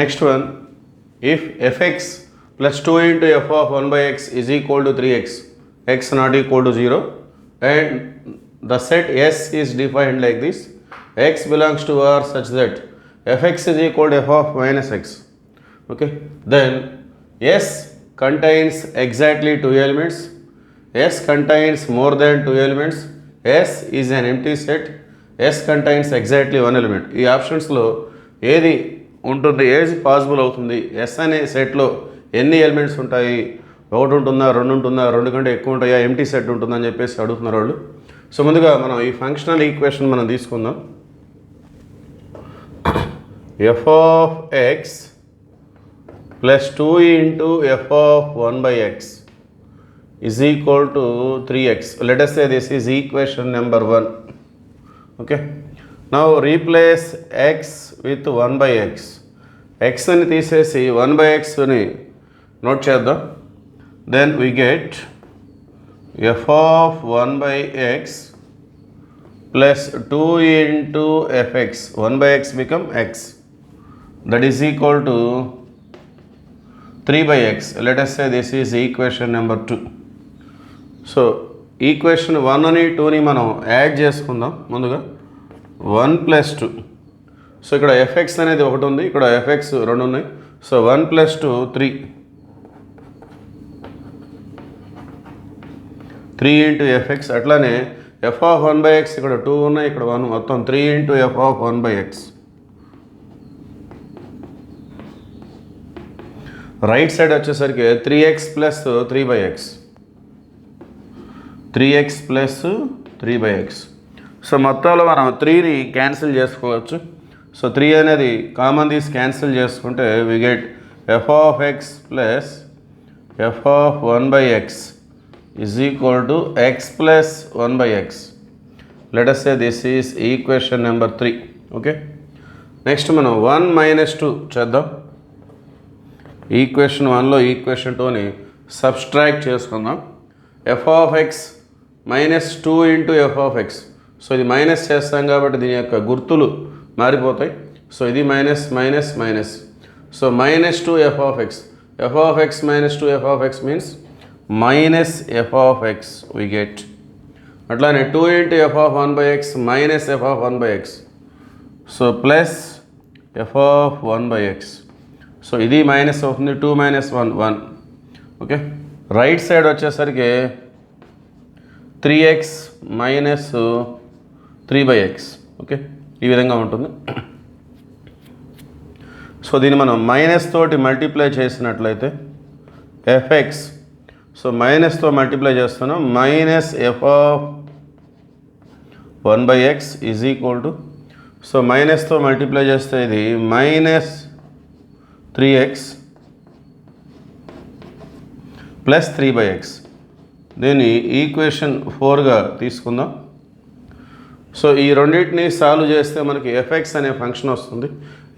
next one if f x plus two into f of one by x is equal to three x x not equal to zero and the set S is defined like this x belongs to R such that f x is equal to f of minus x okay then s contains exactly two elements s contains more than two elements s is an empty set s contains exactly one element ఈ ఆప్షన్స్లో ఏది ఉంటుంది. ఏది possible అవుతుంది. Yes అనే సెట్లో ఎన్ని elements ఉంటాయి? ఒకటి ఉంటుందా? రెండు ఉంటుందా? రెండు కంటే ఎక్కువ ఉంటాయా? ఎంటీ సెట్ ఉంటుందని చెప్పేసి అడుగుతున్నారు వాళ్ళు. సో ముందుగా మనం ఈ ఫంక్షనల్ ఈక్వేషన్ మనం తీసుకుందాం. F of X plus 2 into f of 1 by x is equal to 3x. Let us say this is equation number 1. నా replace X with one by X ఎక్స్ని తీసేసి వన్ బై ఎక్స్ని note చేద్దాం. Then we get F of one by X plus two into F X one by X become X that is equal to three by X latest this is equation number two so equation one అని టూని మనం add చేసుకుందాం ముందుగా. One plus two. So ఇక్కడ FX అనేది ఒకటి ఉంది ఇక్కడ ఎఫ్ఎక్స్ రెండు ఉన్నాయి. So one plus two three. Three into F X అట్లానే F of one by X ఇక్కడ టూ ఉన్నాయి ఇక్కడ వన్ మొత్తం three into F of one by X right side వచ్చేసరికి three X plus three by X. Three X plus three by X. So మొత్తంలో మనం త్రీని cancel చేసుకోవచ్చు. సో త్రీ అనేది కామన్ తీసి క్యాన్సిల్ చేసుకుంటే we get F of X plus F of one by X is equal to X plus one by X let say this is equation number three okay next మనం one minus two చేద్దాం. Equation వన్లో equation టూని subtract చేసుకుందాం. F of X minus two into F of X so ఇది minus చేస్తాం కాబట్టి దీని యొక్క గుర్తులు మారిపోతాయి. సో ఇది minus minus minus. So minus two F of X. F of X minus two F of X means minus F of X we get అట్లానే two into F of one by X minus F of one by X. So plus F of one by X. So ఇది minus అవుతుంది two minus one one. Okay? Right side వచ్చేసరికి three X minus three by X okay? ఈ విధంగా ఉంటుంది. So దీన్ని మనం minus తోటి multiply చేసినట్లయితే ఎఫ్ఎక్స్ సో మైనస్తో మల్టిప్లై చేస్తున్నాం. Minus F of one by X is equal to so మైనస్తో multiply చేస్తే ఇది minus three X plus three by X. దీన్ని ఈక్వేషన్ ఫోర్గా తీసుకుందాం. సో ఈ రెండింటిని సాల్వ్ చేస్తే మనకి ఎఫ్ఎక్స్ అనే ఫంక్షన్ వస్తుంది.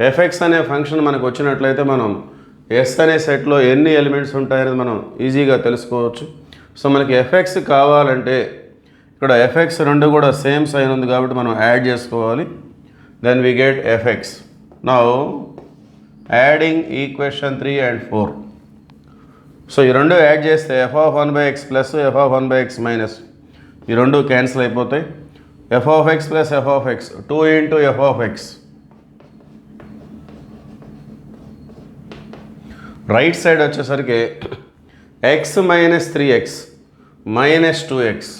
ఎఫ్ఎక్స్ అనే ఫంక్షన్ మనకు వచ్చినట్లయితే మనం ఎస్ అనే సెట్లో ఎన్ని ఎలిమెంట్స్ ఉంటాయనేది మనం ఈజీగా తెలుసుకోవచ్చు. సో మనకి ఎఫ్ఎక్స్ కావాలంటే ఇక్కడ ఎఫ్ఎక్స్ రెండు కూడా సేమ్ సైన్ ఉంది కాబట్టి మనం యాడ్ చేసుకోవాలి. Then we get F X now adding equation three and four so ఈ రెండు యాడ్ చేస్తే F of one by X plus F of one by X minus ఈ రెండు క్యాన్సిల్ అయిపోతాయి. F of X plus F of X two into F of X right side వచ్చేసరికి X minus three X minus two X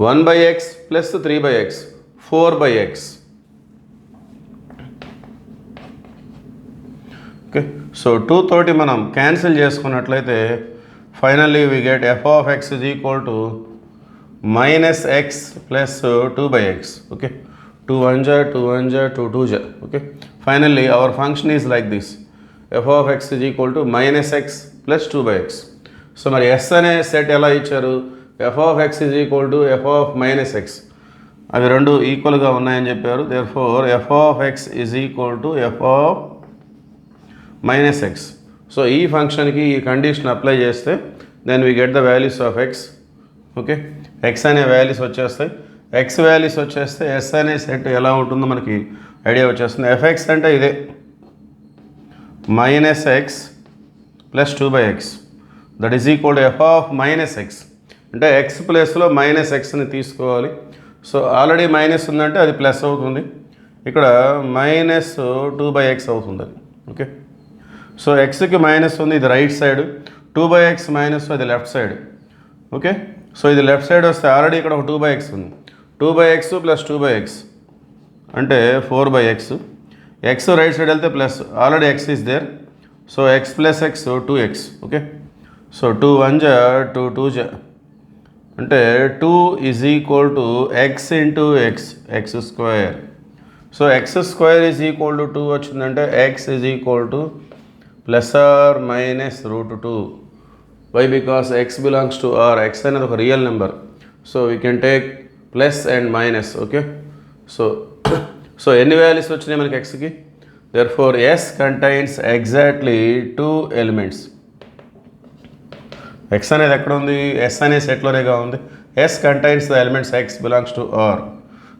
one by X plus three by X four by X okay so two తోటి మనం cancel చేసుకున్నట్లయితే finally we get F of X is equal to minus X plus two by X okay two one జా two one జా two two జా okay finally our function is like this F of X is equal to minus X plus two by X so మరి S అనే set ఎలా ఇచ్చారు? F of X is equal to F of minus X అవి రెండు ఈక్వల్గా ఉన్నాయని చెప్పారు. Therefore F of X is equal to F of minus X so ఈ ఫంక్షన్కి ఈ కండిషన్ అప్లై చేస్తే then we get the values of X okay X అనే వాల్యూస్ వచ్చేస్తాయి. ఎక్స్ వాల్యూస్ వచ్చేస్తే ఎస్ అనే సెట్ ఎలా ఉంటుందో మనకి ఐడియా వచ్చేస్తుంది. ఎఫ్ఎక్స్ అంటే ఇదే. Minus X plus two by X that is equal to F of minus X అంటే ఎక్స్ ప్లస్లో మైనస్ ఎక్స్ని తీసుకోవాలి. సో ఆల్రెడీ మైనస్ ఉందంటే అది ప్లస్ అవుతుంది. ఇక్కడ మైనస్ టూ బై ఎక్స్ అవుతుంది అది. ఓకే సో ఎక్స్కి మైనస్ ఉంది ఇది right side two by X minus అది లెఫ్ట్ సైడ్ ఓకే సో ఇది లెఫ్ట్ సైడ్ వస్తే ఆల్రెడీ ఇక్కడ ఒక టూ బై ఎక్స్ ఉంది. Two by X plus two by X. అంటే four by X. X right side వెళ్తే plus. Already X is there. So X plus X two X. Okay? So two one జ two two జా. అంటే two is equal to X into X X square so x square is equal to two వచ్చిందంటే x is equal to plus or minus root two. Why because x belongs to R x అనేది ఒక real number so we can take plus and minus okay so so ఎన్ని values వచ్చినాయి మనకి ఎక్స్కి therefore S contains exactly two elements x అనేది ఎక్కడ ఉంది? S అనే సెట్లోనేగా ఉంది. S contains the elements x belongs to R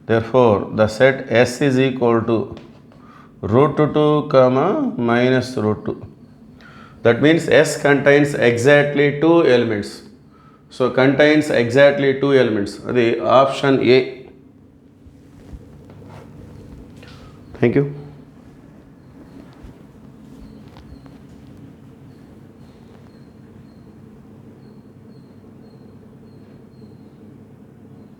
therefore the set S is equal to root two comma minus root two That means S contains exactly two elements. So contains exactly two elements. The option A. Thank you.